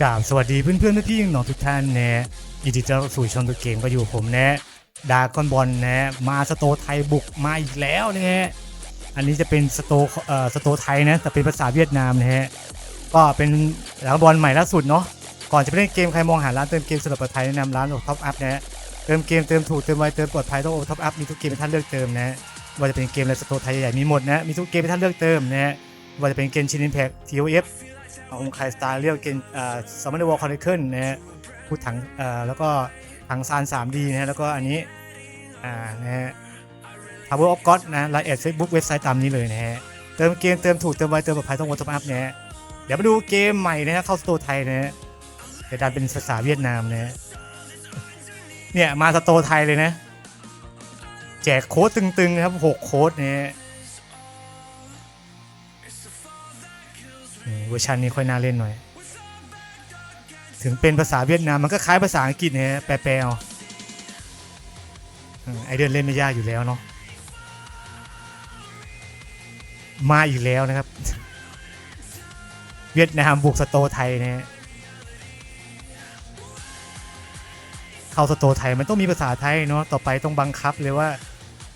กราบสวัสดีเพื่อนเพื่อนพี่น้องทุกท่านนะยินดีต้อนรับสู่ช่องตัวเกมก็อยู่ผมนะดากอนบอลนะมาสโตไทยบุกมาอีกแล้วนะฮะอันนี้จะเป็นสโตเอ่อสโตไทยนะแต่เป็นภาษาเวียดนามนะฮะก็เป็นดากอนบอลใหม่ล่าสุดเนาะก่อนจะไปเล่นเกมใครมองหาร้านเติมเกมสำหรับคนไทยแนะนำร้านโอท็อปอัพนะฮะเติมเกมเติมถูกเติมไวเติมปลอดภัยต้องโอท็อปอัพมีทุกเกมให้ท่านเลือกเติมนะว่าจะเป็นเกมอะไรสโตไทยใหญ่ๆมีหมดนะมีทุกเกมให้ท่านเลือกเติมนะฮะว่าจะเป็นเกมชิน i นแพ t ทีโอเอฟ องคายสตาร์เรียกเกนซัมเมอร์วอลคอนเนคเคิลนะฮะพูดถังเอ่อแล้วก็ถังซาน 3D นะฮะแล้วก็อันนี้อ่านะฮะ Power of God นะไลน์แอดเฟซบุ๊กเว็บไซต์ตามนี้เลยนะฮะเติมเกมเติมถูกเติมไวเติมปลอดภัยต้องวอทอัพนะฮะเดี๋ยวมาดูเกมใหม่นะฮะเข้าสตร์ไทยนะฮะแต่ดันเป็นภาษาเวียดนามนะฮะเนี่ยมาสตร์ไทยเลยนะ แจกโค้ดตึงๆนะครับหกโค้ดนะฮะ เวอร์ชันนี้ค่อยน่าเล่นหน่อย ถึงเป็นภาษาเวียดนามมันก็คล้ายภาษาอังกฤษนะฮะแปลๆเอาไอเดินเล่นไม่ยากอยู่แล้วเนาะมาอีกแล้วนะครับ เวียดนามบุกสโตไทยนะฮะเข้าสโตไทยมันต้องมีภาษาไทยเนาะต่อไปต้องบังคับเลยว่า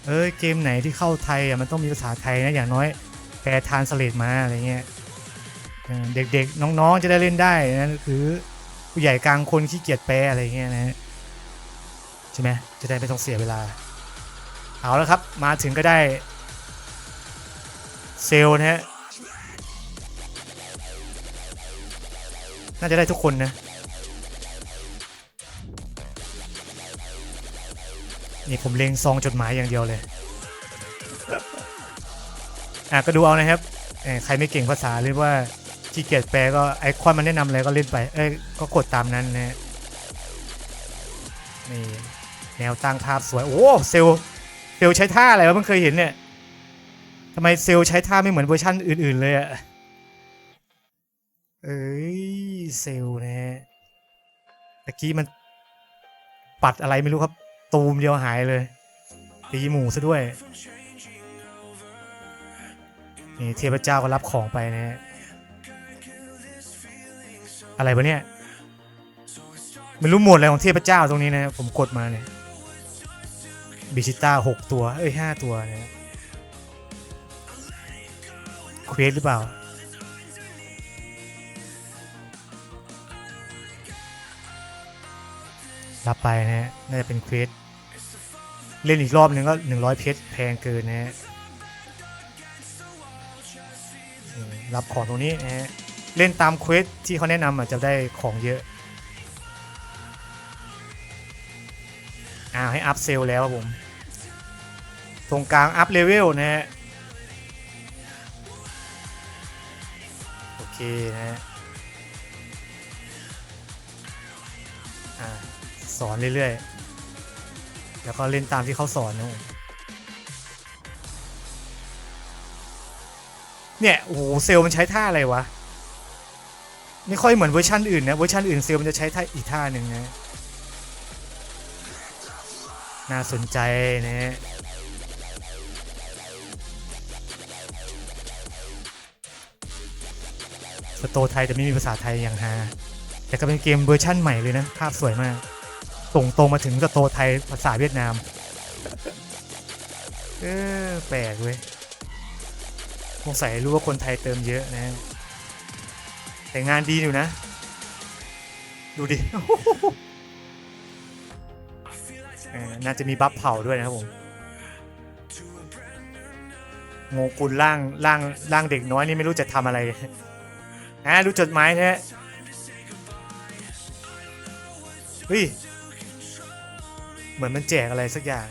เอ้ยเกมไหนที่เข้าไทยอะมันต้องมีภาษาไทยนะอย่างน้อยแปลทานสเลตมาอะไรเงี้ย เด็กๆ น้องๆจะได้เล่นได้นะหรือผู้ใหญ่กลางคนขี้เกียจแปลอะไรเงี้ยนะใช่ไหมจะได้ไม่ต้องเสียเวลา เอาแล้วครับ มาถึงก็ได้ เซลนะฮะน่าจะได้ทุกคนนะนี่ผมเล็งซองจดหมายอย่างเดียวเลย อะก็ดูเอานะครับเอ่อใครไม่เก่งภาษาหรือว่า ขี้เกียจแปลก็ไอคอนมันแนะนำอะไรก็เล่นไป เอ้ยก็กดตามนั้นนะฮะนี่แนวตั้งภาพสวย โอ้เซลเซลใช้ท่าอะไรวะเพิ่งเคยเห็นเนี่ยทำไมเซลใช้ท่าไม่เหมือนเวอร์ชันอื่น ๆ เลยอะเอ้ยเซลลนะฮะตะกี้มันปัดอะไรไม่รู้ครับ ตูมเดียวหายเลย ตีหมูซะด้วย นี่เทพเจ้าก็รับของไปนะฮะ อะไรวะเนี่ยไม่รู้หมวดอะไรของเทพเจ้าตรงนี้นะผมกดมาเนี่ยบิชิต้าหกตัว เอ้ยห้าตัวเนะเควสหรือเปล่า รับไปนะฮะ น่าจะเป็นเควส เล่นอีกรอบหนึ่งก็หนึ่งร้อยเพชรแพงเกินนะฮะ รับของตรงนี้นะฮะ เล่นตามเควสที่เขาแนะนำอะจะได้ของเยอะอ้าให้อัพเซลแล้วครับผม ตรงกลางอัพเลเวลนะฮะ โอเคนะฮะอ่าสอนเรื่อยๆ แล้วก็เล่นตามที่เขาสอนนะผมเนี่ย โอ้โห เซลมันใช้ท่าอะไรวะ ไม่ค่อยเหมือนเวอร์ชันอื่นนะ เวอร์ชันอื่นเซลมันจะใช้ท่าอีกท่าหนึ่งนะ น่าสนใจนะฮะสโตไทยจะไม่มีภาษาไทยอย่างฮาแต่ก็เป็นเกมเวอร์ชั่นใหม่เลยนะ ภาพสวยมาก ส่งตรงมาถึงสโตไทยภาษาเวียดนาม เออแปลกเว้ยสงสัยรู้ว่าคนไทยเติมเยอะนะ แต่งานดีอยู่นะ ดูดิ น่าจะมีบัฟเผาด้วยนะครับผมโงกุลร่างร่างร่างเด็กน้อยนี่ไม่รู้จะทำอะไรนะรู้จดหมายนะฮะเฮ้ย เหมือนมันแจกอะไรสักอย่าง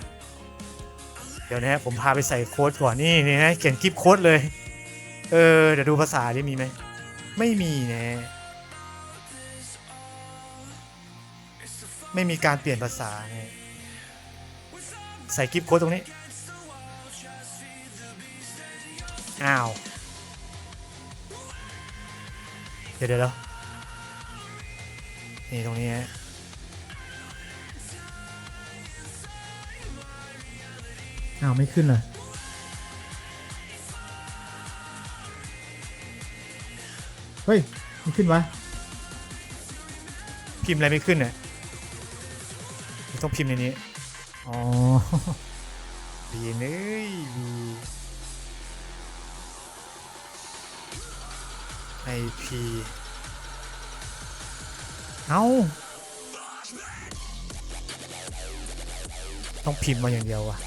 เดี๋ยวนะฮะผมพาไปใส่โค้ดก่อนนี่นี่นะเขียนคลิปโค้ดเลย เออ เดี๋ยวดูภาษาดิมีไหม ไม่มีนะไม่มีการเปลี่ยนภาษาใส่คลิปโค้ดตรงนี้ อ้าวเดี๋ยวเดี๋ยวเดี๋ยวนี่ตรงนี้ฮะอ้าว ไม่ขึ้นเลย เฮ้ยมันขึ้นวะพิมพ์อะไรไม่ขึ้นเนี่ยต้องพิมพ์ในนี้ อ๋อบีเนยบีไอพีเอาต้องพิมพ์มาอย่างเดียววะ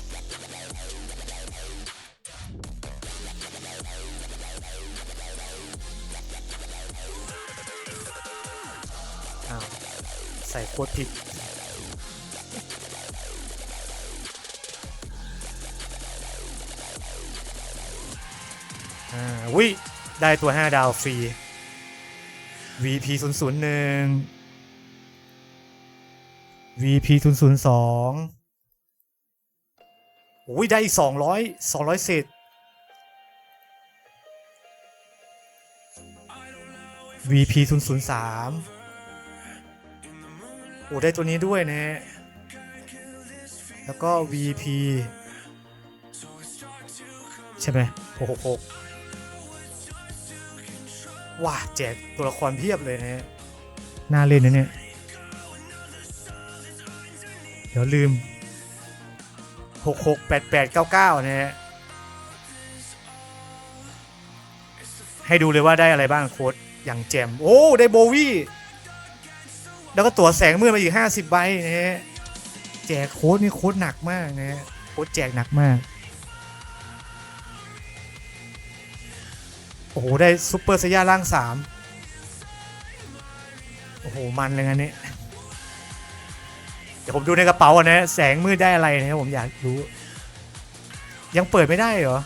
ใส่โค้ดผิดอ่าวิได้ตัว 5 ดาวฟรี VP 0 0 1 VP 0 0 2อุ้ยได้อีก200 200เศษ VP 0 0 3 อ้ได้ตัวนี้ด้วยนะฮะ แล้วก็ VP ใช่ไหม666ว้าแจกตัวละครเพียบเลยนะฮะ น่าเล่นนะเนี่ย เดี๋ยวลืม 668899 นะฮะ ให้ดูเลยว่าได้อะไรบ้างโค้ดอย่างแจม โอ้ ได้โบวี่ แล้วก็ตั๋วแสงมืดมาอีก50ใบนะฮะแจกโค้ดนี่โค้ดหนักมากนะฮะโค้ดแจกหนักมาก โอ้โห ได้ซุปเปอร์สยาร่างสามโอ้โห มันเลยงั้นนี่เดี๋ยวผมดูในกระเป๋าก่อนนะ แสงมืดได้อะไรนะครับผมอยากรู้ ยังเปิดไม่ได้เหรอ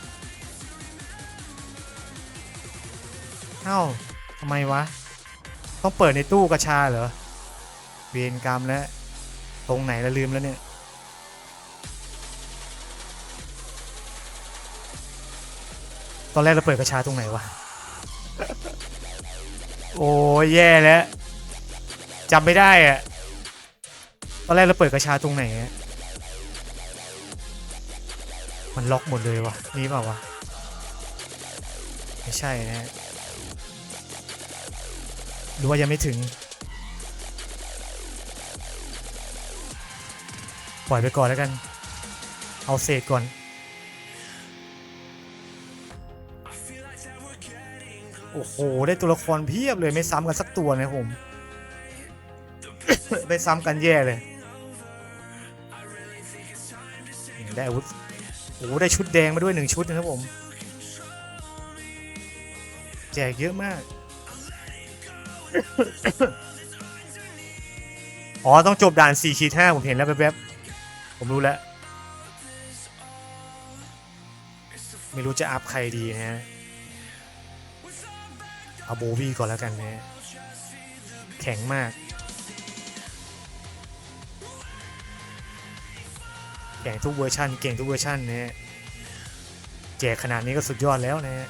เอ้าทำไมวะ ต้องเปิดในตู้กระชาเหรอ เวรกรรมแล้วตรงไหนละลืมแล้วเนี่ยตอนแรกเราเปิดกระชาตรงไหนวะโอ้ยแย่แล้วจำไม่ได้อะตอนแรกเราเปิดกระชาตรงไหนมันล็อกหมดเลยวะนี่เปล่าวะไม่ใช่นะฮะหรือว่ายังไม่ถึง ปล่อยไปก่อนแล้วกัน เอาเศษก่อน โอ้โห ได้ตัวละครเพียบเลยไม่ซ้ำกันสักตัวนะผม ไม่ซ้ำกันแย่เลย ได้อาวุธโอ้โห ได้ชุดแดงมาด้วยหนึ่งชุดนะครับผม แจกเยอะมากอ๋อ ต้องจบด่าน4ขีด5ผมเห็นแล้วแป๊บๆ ผมรู้แล้ว ไม่รู้จะอัพใครดีนะฮะเอาโบวี่ก่อนแล้วกันนะ แข็งมาก แข่งทุกเวอร์ชันเก่งทุกเวอร์ชันนะแจกขนาดนี้ก็สุดยอดแล้วนะฮะ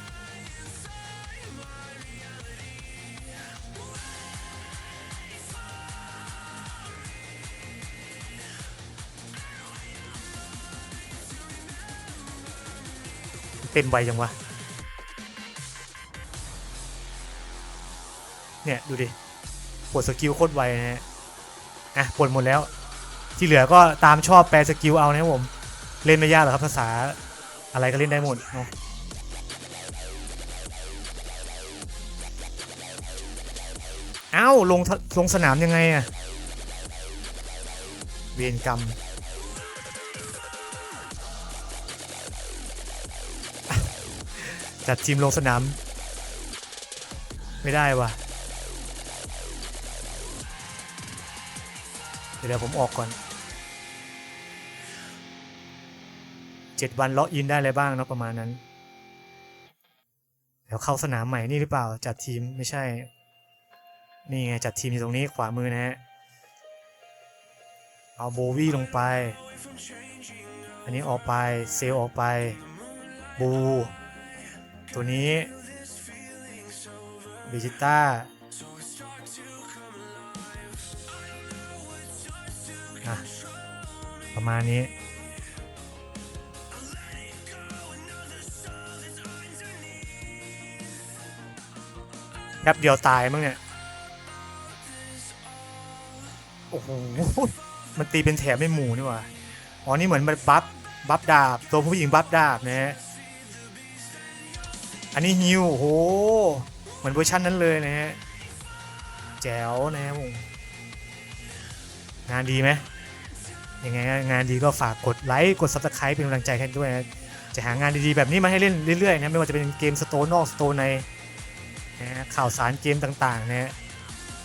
เต็มใบยังวะ เนี่ยดูดิปลดสกิลโคตรไวนะฮะอะปลดหมดแล้ว ที่เหลือก็ตามชอบแปลสกิลเอานะผม เล่นไม่ยากหรอกครับภาษาอะไรก็เล่นได้หมดเนาะเอ้าลงลงสนามยังไงอะเวียนกรรม จัดทีมลงสนาม ไม่ได้ว่ะ เดี๋ยวผมออกก่อนเจ็ดวันล็อกอินได้อะไรบ้างเนาะประมาณนั้นเดี๋ยวเข้าสนามใหม่นี่หรือเปล่า จัดทีมไม่ใช่ นี่ไงจัดทีมอยู่ตรงนี้ขวามือนะฮะเอาโบวี่ลงไป อันนี้ออกไป เซลออกไป บู ตัวนี้เบจิต้าอะประมาณนี้ แป๊บเดียวตายมั้งเนี่ย โอ้โห มันตีเป็นแถบไม่หมู่นี่หว่า อ๋อ นี่เหมือนมันบัฟ บัฟดาบ ตัวผู้หญิงบัฟดาบนะฮะ อันนี้ฮิวโอ้โห เหมือนเวอร์ชันนั้นเลยนะฮะ แจ๋วนะครับผมงานดีไหมยังไงงานดีก็ฝากกดไลค์ กด subscribe เป็นกำลังใจให้ด้วยนะจะหางานดีๆ แบบนี้มาให้เล่นเรื่อยๆนะไม่ว่าจะเป็นเกมสโตนอกสโตในนะข่าวสารเกมต่างๆนะฮะ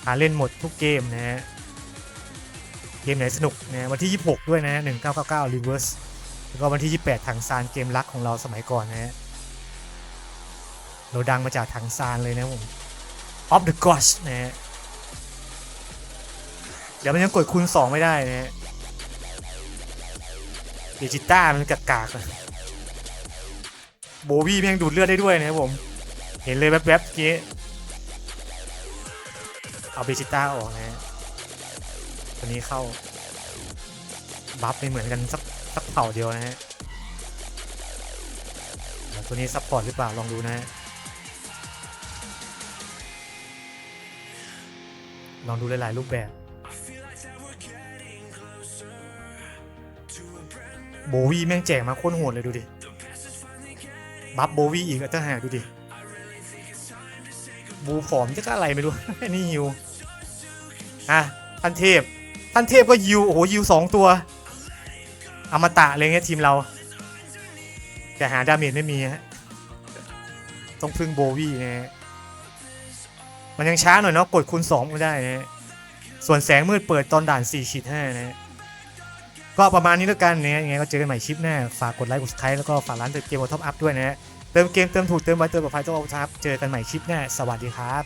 หาเล่นหมดทุกเกมนะฮะเกมไหนสนุกนะวันที่ 26 ด้วยนะ 1999 Reverse แล้วก็วันที่ 28ถังซานเกมรักของเราสมัยก่อนนะฮะ เราดังมาจากถังซานเลยนะผม Of the Gods นะฮะเดี๋ยวมันยังกดคูณ2ไม่ได้นะฮะเดจิต้ามันกากๆอะโบวี่แม่งดูดเลือดได้ด้วยนะครับผม เห็นเลยแวบๆเมื่อกี้เอาเบจิต้าออกนะฮะตัวนี้เข้า บัฟไม่เหมือนกันสักสักเผ่าเดียวนะฮะ ตัวนี้ซัพพอร์ตหรือเปล่าลองดูนะฮะ ลองดูหลายๆรูปแบบ โบวี่แม่งแจกมาโคตรโหดเลยดูดิ บัฟโบวี่อีกตั้งหากดูดิ บูผอมจะก็อะไรไม่รู้ นี่ฮิว อะท่านเทพ ท่านเทพก็ยิว โอ้โหยิวสองตัว อมตะเลยเงี้ยทีมเรา แต่หาดาเมจไม่มีฮะ ต้องพึ่งโบวี่นะฮะ มันยังช้าหน่อยเนาะกดคูณ2ไม่ได้นะฮะส่วนแสงมืดเปิดตอนด่าน4ขีด5นะฮะก็ประมาณนี้แล้วกันนะยังไงก็เจอกันใหม่คลิปหน้า ฝากกดไลค์กดซับสไคร้แล้วก็ฝากร้านเติมเกมวอท็อปอัพด้วยนะฮะเติมเกมเติมถูกเติมไวเติมปลอดภัยต้องเอาทับเจอกันใหม่คลิปหน้าสวัสดีครับ